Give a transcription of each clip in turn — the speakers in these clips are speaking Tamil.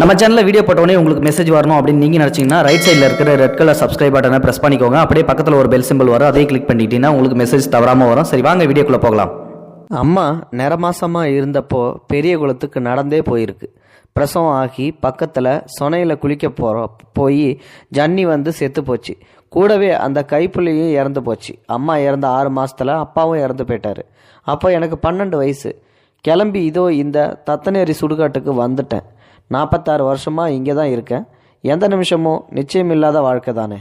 நம்ம சேனலில் வீடியோ போட்டோடனே உங்களுக்கு மெசேஜ் வரணும் அப்படின்னு நீங்கள் நினச்சிங்கன்னா ரைட் சைடில் இருக்கிற ரெட் கலர் சப்ஸ்கிரைப் பட்டனை ப்ரெஸ் பண்ணிக்கோங்க. அப்படியே பக்கத்தில் ஒரு பெல் சிம்பிள் வரும். அதே கிளிக் பண்ணிட்டீங்கன்னா உங்களுக்கு மெசேஜ் தவறாமல் வரும். சரி வாங்க வீடியோக்குள்ளே போகலாம். அம்மா நிறமாசமாக இருந்தப்போ பெரிய குளத்துக்கு நடந்தே போயிருக்கு. பிரசவம் ஆகி பக்கத்தில் சொனையில் குளிக்க போகிற போய் ஜன்னி வந்து செத்து போச்சு. கூடவே அந்த கைப்புள்ளையும் இறந்து போச்சு. அம்மா இறந்த ஆறு மாதத்தில் அப்பாவும் இறந்து போயிட்டார். அப்போ எனக்கு பன்னெண்டு வயசு. கிளம்பி இதோ இந்த தத்தநேரி சுடுகாட்டுக்கு வந்துட்டேன். நாற்பத்தாறு வருஷமாக இங்கே தான் இருக்கேன். எந்த நிமிஷமும் நிச்சயமில்லாத வாழ்க்கை தானே.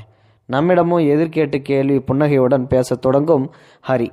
நம்மிடமும் எதிர்கேட்டு கேள்வி புன்னகையுடன் பேசத் தொடங்கும் ஹரி.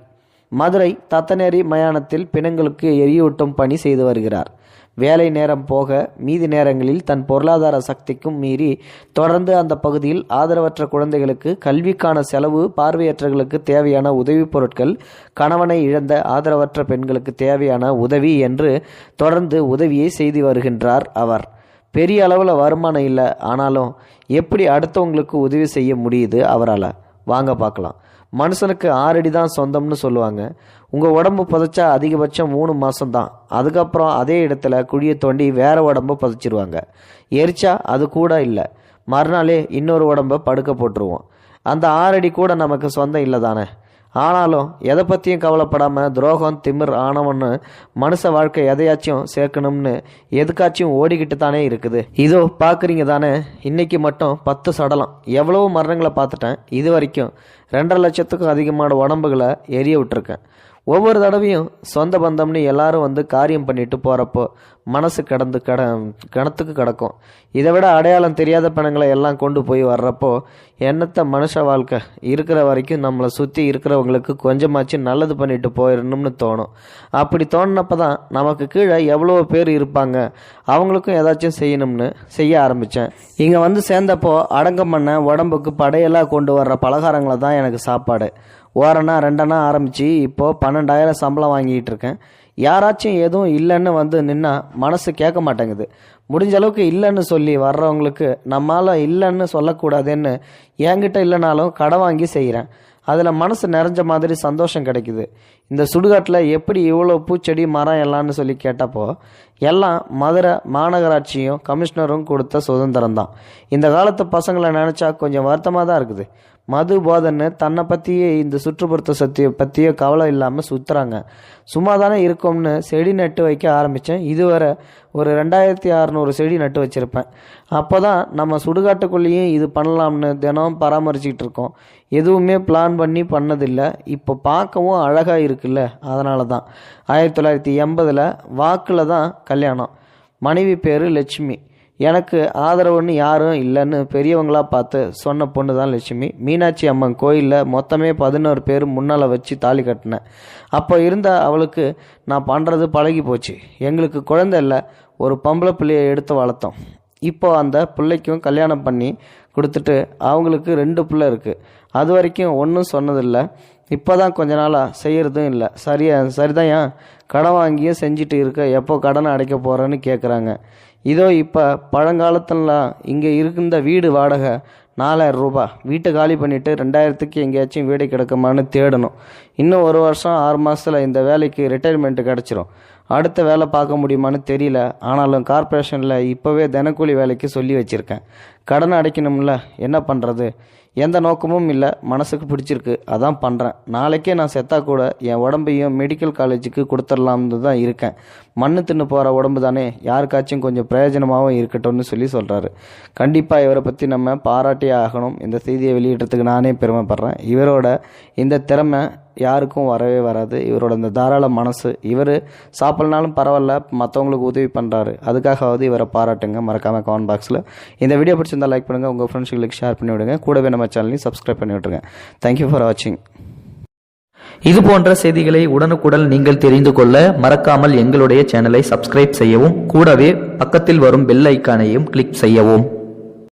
மதுரை தத்தநேரி மயானத்தில் பிணங்களுக்கு எரியூட்டும் பணி செய்து வருகிறார். வேலை நேரம் போக மீதி நேரங்களில் தன் பொருளாதார சக்திக்கும் மீறி தொடர்ந்து அந்த பகுதியில் ஆதரவற்ற குழந்தைகளுக்கு கல்விக்கான செலவு பார்வையற்றவர்களுக்கு தேவையான உதவிப் பொருட்கள் கணவனை இழந்த ஆதரவற்ற பெண்களுக்கு தேவையான உதவி என்று தொடர்ந்து உதவியை செய்து வருகின்றார் அவர். பெரிய அளவில் வருமானம் இல்லை ஆனாலும் எப்படி அடுத்தவங்களுக்கு உதவி செய்ய முடியுது அவரால்? வாங்க பார்க்கலாம். மனுஷனுக்கு ஆறடி தான் சொந்தம்னு சொல்லுவாங்க. உங்கள் உடம்பு புதைச்சா அதிகபட்சம் மூணு மாதம் தான். அதுக்கப்புறம் அதே இடத்துல குழியை தோண்டி வேற உடம்பு புதைச்சிருவாங்க. எரிச்சா அது கூட இல்லை. மறுநாளே இன்னொரு உடம்ப படுக்க போட்டுருவோம். அந்த ஆறடி கூட நமக்கு சொந்தம் இல்லை தானே? ஆனாலும் எதை பற்றியும் கவலைப்படாமல் துரோகம் திமிர் ஆனவன்னு மனுஷ வாழ்க்கை எதையாச்சும் சேர்க்கணும்னு எதுக்காச்சும் ஓடிக்கிட்டு தானே இருக்குது. இதோ பார்க்குறீங்க தானே? இன்றைக்கி மட்டும் பத்து சடலம். எவ்வளவோ மரணங்களை பார்த்துட்டேன். இது வரைக்கும் ரெண்டரை லட்சத்துக்கும் அதிகமான உடம்புகளை எரிய விட்டுருக்கேன். ஒவ்வொரு தடவையும் சொந்த பந்தம்னு எல்லாரும் வந்து காரியம் பண்ணிட்டு போகிறப்போ மனசு கடந்து கட கணத்துக்கு கிடக்கும். இதை விட அடையாளம் தெரியாத பணங்களை எல்லாம் கொண்டு போய் வர்றப்போ என்னத்த மனுஷ வாழ்க்கை இருக்கிற வரைக்கும் நம்மளை சுற்றி இருக்கிறவங்களுக்கு கொஞ்சமாச்சும் நல்லது பண்ணிட்டு போயிடணும்னு தோணும். அப்படி தோணினப்போ தான் நமக்கு கீழே எவ்வளோ பேர் இருப்பாங்க. அவங்களுக்கும் ஏதாச்சும் செய்யணும்னு செய்ய ஆரம்பித்தேன் இங்கே வந்து சேர்ந்தப்போ அடங்கம் பண்ண உடம்புக்கு படையெல்லாம் கொண்டு வர்ற பலகாரங்களை தான் எனக்கு சாப்பாடு. ஓரணா ரெண்டனா ஆரம்பித்து இப்போது பன்னெண்டாயிரம் சம்பளம் வாங்கிட்டு இருக்கேன். யாராச்சும் எதுவும் இல்லைன்னு வந்து நின்னா மனசு கேட்க மாட்டேங்குது. முடிஞ்ச அளவுக்கு இல்லைன்னு சொல்லி வர்றவங்களுக்கு நம்மளால் இல்லைன்னு சொல்லக்கூடாதுன்னு என்கிட்ட இல்லைனாலும் கடை வாங்கி செய்கிறேன் அதில் மனசு நிறைஞ்ச மாதிரி சந்தோஷம் கிடைக்குது. இந்த சுடுகாட்டில் எப்படி இவ்வளோ பூச்செடி மரம் எல்லாம்னு சொல்லி கேட்டப்போ எல்லாம் மதுரை மாநகராட்சியும் கமிஷனரும் கொடுத்த சுதந்திரம் தான் இந்த காலத்து பசங்களை நினச்சா கொஞ்சம் வருத்தமாக தான் இருக்குது. மது போதன்னு தன்னை பற்றியே இந்த சுற்றுப்புறத்தை சத்திய பற்றியே கவலை இல்லாமல் சுற்றுறாங்க சும்மா தானே இருக்கோம்னு செடி நட்டு வைக்க ஆரம்பித்தேன் இதுவரை ஒரு ரெண்டாயிரத்தி அறநூறு செடி நட்டு வச்சுருப்பேன். அப்போ தான் நம்ம சுடுகாட்டுக்குள்ளேயும் இது பண்ணலாம்னு தினம் பராமரிச்சுக்கிட்டு இருக்கோம். எதுவுமே பிளான் பண்ணி பண்ணதில்லை. இப்போ பார்க்கவும் அழகாக இருக்குது இருக்குல்ல? அதனால தான் ஆயிரத்தி தொள்ளாயிரத்தி எண்பதில் வாக்கில் தான் கல்யாணம். மனைவி பேர் லட்சுமி. எனக்கு ஆதரவுன்னு யாரும் இல்லைன்னு பெரியவங்களா பார்த்து சொன்ன பொண்ணு தான் லட்சுமி. மீனாட்சி அம்மன் கோயிலில் மொத்தமே பதினோரு பேர் முன்னால் வச்சு தாலி கட்டினேன். அப்போ இருந்த அவளுக்கு நான் பண்ணுறது பழகி போச்சு. எங்களுக்கு குழந்தை இல்லை ஒரு பொம்பளை பிள்ளையை எடுத்து வளர்த்தோம். இப்போ அந்த பிள்ளைக்கும் கல்யாணம் பண்ணி கொடுத்துட்டு அவங்களுக்கு ரெண்டு பிள்ளை இருக்குது அது வரைக்கும் ஒன்றும் சொன்னதில்லை. இப்போ தான் கொஞ்ச நாளாக செய்கிறதும் இல்லை. சரியா சரிதான் ஏன்? கடன் வாங்கியும் செஞ்சுட்டு இருக்க எப்போ கடனை அடைக்க போகிறேன்னு கேட்குறாங்க இதோ இப்போ பழங்காலத்துலலாம் இங்கே இருந்த வீடு வாடகை நாலாயிரம் ரூபாய் வீட்டை காலி பண்ணிவிட்டு ரெண்டாயிரத்துக்கு எங்கேயாச்சும் வீடு கிடைக்குமான்னு தேடணும். இன்னும் ஒரு வருஷம் ஆறு மாதத்தில் இந்த வேலைக்கு ரிட்டையர்மெண்ட் கிடச்சிரும். அடுத்த வேலை பார்க்க முடியுமான்னு தெரியல. ஆனாலும் கார்ப்பரேஷனில் இப்போவே தினக்கூலி வேலைக்கு சொல்லி வச்சுருக்கேன். கடன் அடைக்கணும்ல என்ன பண்ணுறது எந்த நோக்கமும் இல்லை மனசுக்கு பிடிச்சிருக்கு. அதான் பண்ணுறேன் நாளைக்கே நான் செத்தா கூட என் உடம்பையும் மெடிக்கல் காலேஜுக்கு கொடுத்துடலாம்னு தான் இருக்கேன். மண்ணு தின்னு போகிற உடம்பு தானே? யாருக்காச்சும் கொஞ்சம் பிரயோஜனமாகவும் இருக்கட்டும்னு சொல்லி சொல்கிறாரு கண்டிப்பாக இவரை பற்றி நம்ம பாராட்டியே ஆகணும். இந்த செய்தியை வெளியிடுறதுக்கு நானே பெருமைப்படுறேன். இவரோட இந்த திறமை யாருக்கும் வரவே வராது. இவரோட இந்த தாராள மனசு. இவர் சாப்பிட்லனாலும் பரவாயில்ல மற்றவங்களுக்கு உதவி பண்ணுறாரு அதுக்காகவாவது இவரை பாராட்டுங்க. மறக்காமல் கமெண்ட் பாக்ஸில் இந்த வீடியோ பிடிச்சிருந்தால் லைக் பண்ணுங்கள் உங்கள் ஃப்ரெண்ட்ஸுங்களுக்கு ஷேர் பண்ணி விடுங்க. கூடவே நம்ம சேனலையும் சப்ஸ்கிரைப் பண்ணி விட்டுருங்க. தேங்க்யூ ஃபார் வாட்சிங் இது போன்ற செய்திகளை உடனுக்குடன் நீங்கள் தெரிந்து கொள்ள மறக்காமல் எங்களுடைய சேனலை சப்ஸ்கிரைப் செய்யவும் கூடவே பக்கத்தில் வரும் பெல் ஐக்கானையும் கிளிக் செய்யவும்.